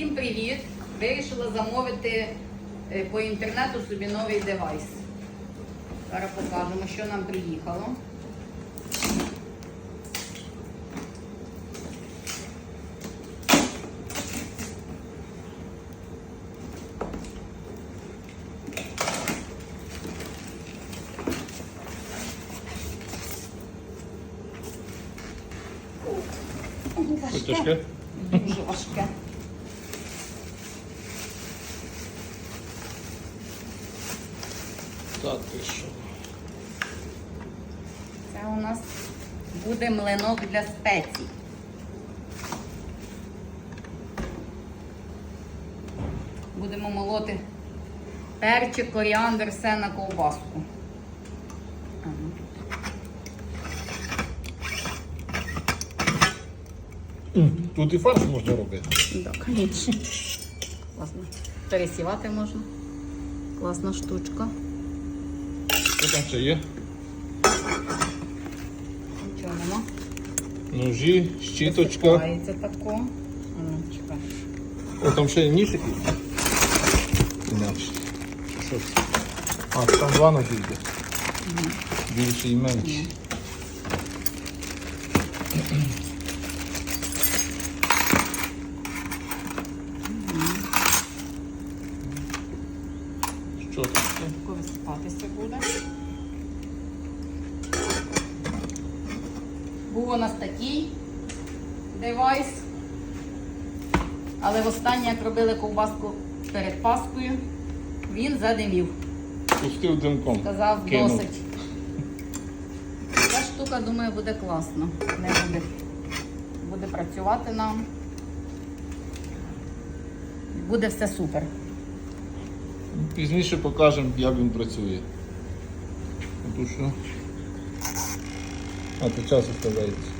Всім привіт! Вирішила замовити е, по інтернету собі новий девайс. Зараз покажемо, що нам приїхало. Ось тяжке. Дуже важке. Та ти що? Це у нас буде млинок для спецій. Будемо молоти перчик, коріандр, все на ковбаску. Тут і фарш можна робити. Да, конечно. Класно. Пересівати можна. Класна штучка. Що там ще є? Нічого нема. Ножі, щіточка. Розсипається тако. А ну, чекай. О, там ще є ніж якийсь. Інакше. Що це? А, там два ножі йде. Більший і менше. Що ще? Висипатися буде. Був у нас такий девайс. Але востаннє, як робили ковбаску перед Паскою, він задимів. Пустив димком. Сказав Кинув. досить. Ця штука, думаю, буде класно. Не буде. Буде працювати нам. Буде все супер. Пізніше покажемо, як він працює. А тут що? А тут час оставляється.